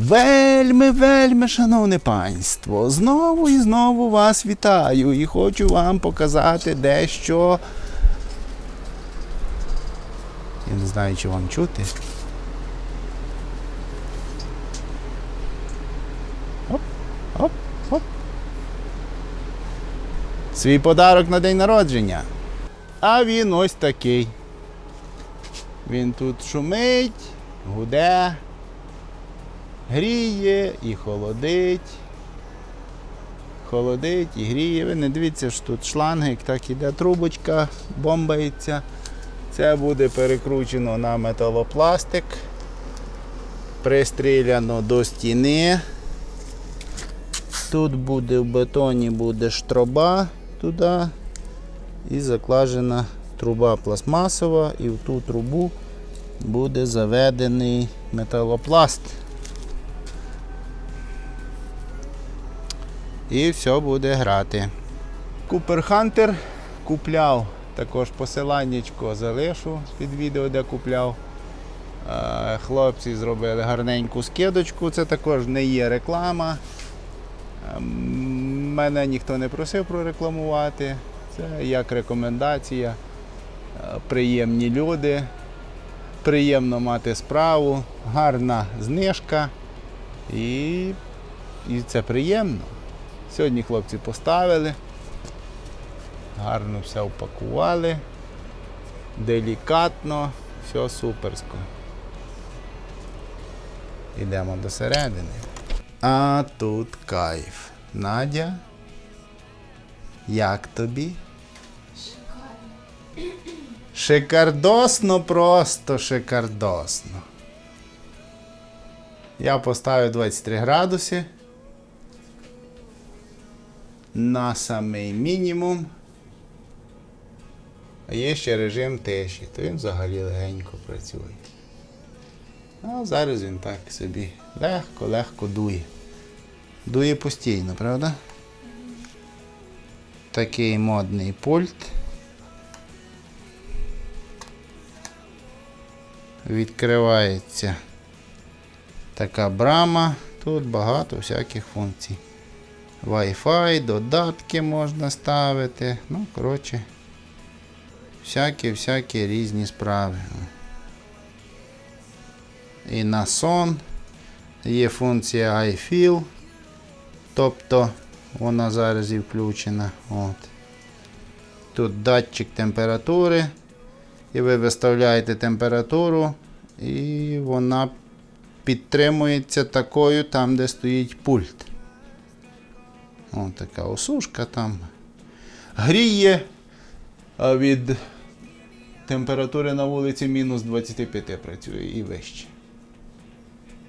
Вельми, вельми, шановне панство, знову і знову вас вітаю і хочу вам показати дещо. Я не знаю, чи вам чути. Оп, оп, оп. Свій подарок на день народження. А він ось такий. Він тут шумить, гуде, гріє і холодить. Холодить і гріє. Ви не дивіться, що тут шлангик, так іде трубочка, бомбається. Це буде перекручено на металопластик, пристріляно до стіни. Тут буде в бетоні буде штроба туди і закладена труба пластмасова, і в ту трубу буде заведений металопласт. І все буде грати. Купер Хантер купляв, також посиланнячко залишу під відео, де купляв. Е, Хлопці зробили гарненьку скидочку, це також не є реклама. Ем, Мене ніхто не просив прорекламувати. Це як рекомендація. Е, Приємні люди, приємно мати справу, гарна знижка і, і це приємно. Сьогодні хлопці поставили, гарно все упакували, делікатно, все суперсько. Йдемо до середини. А тут кайф. Надя, як тобі? Шикарно. Шикардосно, просто шикардосно. Я поставив 23 градуси. На самий мінімум. А є ще режим тиші, то він взагалі легенько працює. А зараз він так собі легко-легко дує. Дує постійно, правда? Такий модний пульт. Відкривається така брама. Тут багато всяких функцій. Wi-Fi, додатки можна ставити. Ну, коротше, всякі-всякі різні справи. І на сон є функція iFeel. Тобто вона зараз і включена. От. Тут датчик температури. І ви виставляєте температуру, і вона підтримується такою там, де стоїть пульт. Ось така осушка там. Гріє від температури на вулиці мінус 25 працює і вище.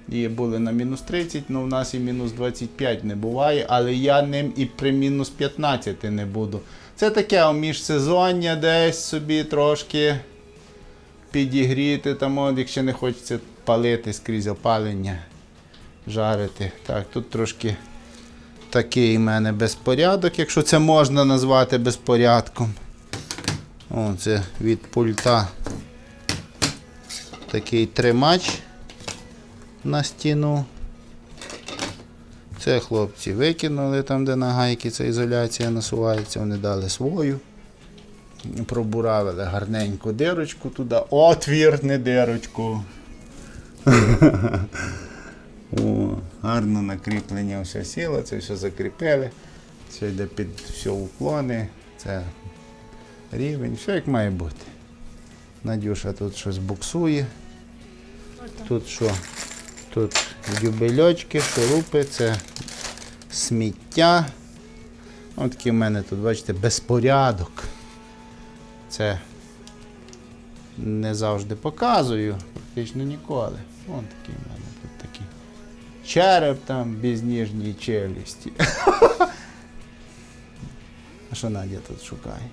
І були на мінус 30, але в нас і мінус 25 не буває, але я ним і при мінус 15 не буду. Це таке міжсезоння десь собі трошки підігріти, там, якщо не хочеться палити скрізь опалення, жарити. Так, тут трошки такий в мене безпорядок, якщо це можна назвати безпорядком. О, це від пульта такий тримач на стіну. Це хлопці викинули там, де на гайки ця ізоляція насувається, вони дали свою. Пробуравили гарненьку дирочку туди. Отвір, не дирочку. О, гарно накріплення все сіло, це все закріпили. Все йде під все уклони. Це рівень, все як має бути. Надюша тут щось буксує. Тут що? Тут дюбельочки, шурупи, це сміття. Ось такий в мене тут, бачите, безпорядок. Це не завжди показую, практично ніколи. Ось такий в мене тут такий. Череп там без ніжньої челюсті. А що Надя тут шукає?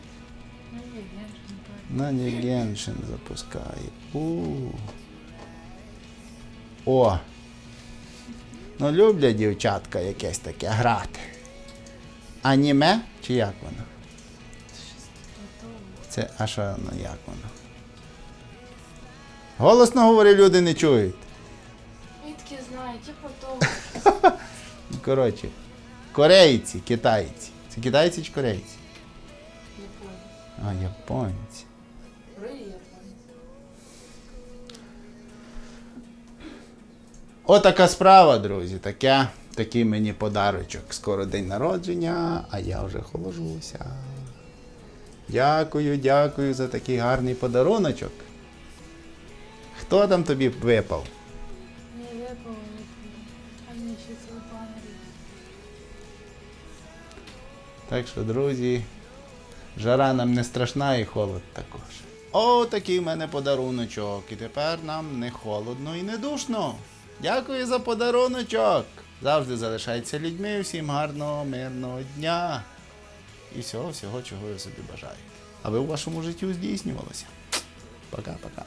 Надя Геншин запускає. У. О! Ну люблять дівчатка якесь таке грати. Аніме чи як воно? Це, а що воно, як воно? Голосно говори, люди не чують. Знаю, типу того. Коротше, корейці, китайці. Це китайці чи корейці? Японія. А, японці. Отака справа, друзі. Таке, такий мені подарочок. Скоро день народження, а я вже холожуся. Дякую, дякую за такий гарний подаруночок. Хто там тобі випав? Так що, друзі, жара нам не страшна і холод також. О, такий в мене подаруночок. І тепер нам не холодно і не душно. Дякую за подаруночок. Завжди залишайтеся людьми. Всім гарного, мирного дня. І всього, всього, чого ви собі бажаєте. Аби у вашому житті здійснювалося. Пока-пока.